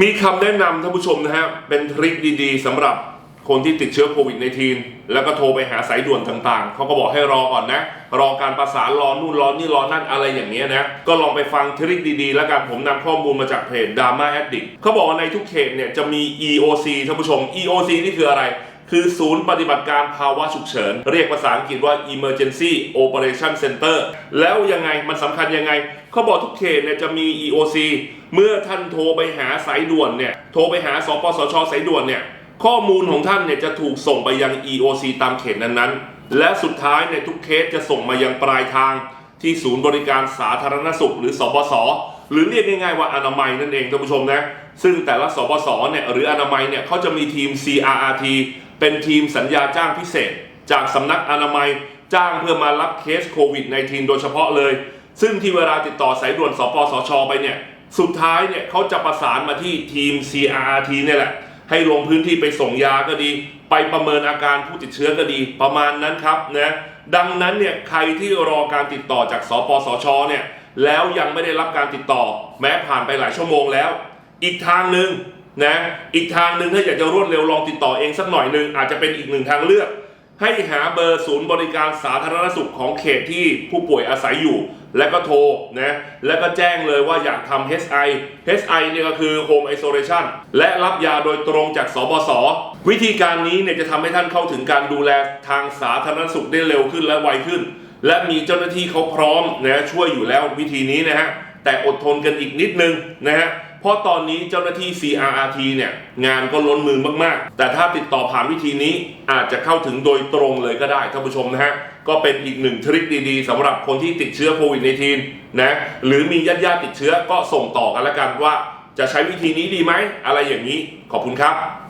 มีคำแนะนำท่านผู้ชมนะฮะเป็นทริคดีๆสำหรับคนที่ติดเชื้อโควิด -19 แล้วก็โทรไปหาสายด่วนต่างๆ เขาก็บอกให้รอก่อนนะ รอการประสานรอนู่นรอนี่รอนั่นอะไรอย่างเงี้ยนะ ก็ลองไปฟังทริคดีๆ แล้วกันผมนำข้อมูลมาจากเพจ Dharma Addict เขาบอกว่าในทุกเขตเนี่ยจะมี EOC ท่านผู้ชม EOC นี่คืออะไร คือศูนย์ปฏิบัติการภาวะฉุกเฉิน เรียกภาษาอังกฤษว่า Emergency Operation Center แล้วยังไงมันสำคัญยังไงเขาบอกทุกเขตเนี่ยจะมี EOC เมื่อท่านโทรไปหาสายด่วนเนี่ยโทรไปหาสปสชสายด่วนเนี่ยข้อมูลของท่านเนี่ยจะถูกส่งไปยัง EOC ตามเขตนั้นๆ และสุดท้ายในทุกเคสจะส่งมายังปลายทาง ที่ศูนย์บริการสาธารณสุข หรือสบสหรือเรียกง่ายๆว่าอนามัยนั่นเองท่านผู้ชมนะซึ่งแต่ละสบสเนี่ยหรืออนามัยเนี่ยเขาจะมีทีม CRRT เป็นทีมสัญญาจ้างพิเศษ จากสำนักอนามัยจ้างเพื่อมารับเคสโควิด -19 โดยเฉพาะเลย ซึ่งที่เวลาติดต่อสายด่วนสปสช ไปเนี่ย สุดท้ายเนี่ยเขาจะประสานมาที่ทีม CRRT เนี่ยแหละ ให้ลงพื้นที่ไปส่งยาก็ดี ไปประเมินอาการผู้ติดเชื้อก็ดีประมาณนั้นครับนะดังนั้นเนี่ยใครที่รอการติดต่อจากสปสชเนี่ยแล้วยังไม่ได้รับการติดต่อ แม้ผ่านไปหลายชั่วโมงแล้ว อีกทางหนึ่ง นะอีกทางหนึ่งถ้าอยากจะรวดเร็วลองติดต่อเองสักหน่อยหนึ่งอาจจะเป็นอีกหนึ่งทางเลือก ให้หาเบอร์ศูนย์บริการสาธารณสุขของเขตที่ผู้ป่วยอาศัยอยู่ แล้วก็โทรนะแล้วก็แจ้งเลยว่าอยากทำ HI HI เนี่ยก็คือ Home Isolation และรับยาโดยตรงจากสบสวิธีการนี้เนี่ยจะทำให้ท่านเข้าถึงการดูแลทางสาธารณสุขได้เร็วขึ้นและไวขึ้น และมีเจ้าหน้าที่เขาพร้อมนะช่วยอยู่แล้ววิธีนี้นะฮะแต่อดทนกันอีกนิดนึงนะฮะ เพราะตอนนี้เจ้าหน้าที่ CRRT เนี่ยงานก็ล้นมือมากๆ แต่ถ้าติดต่อผ่านวิธีนี้อาจจะเข้าถึงโดยตรงเลยก็ได้ท่านผู้ชมนะฮะก็เป็นอีกหนึ่งทริคดีๆสำหรับคนที่ติดเชื้อโควิด -19 นะหรือมีญาติญาติๆติดเชื้อก็ส่งต่อกันละกันว่า จะใช้วิธีนี้ดีไหมอะไรอย่างนี้ขอบคุณครับ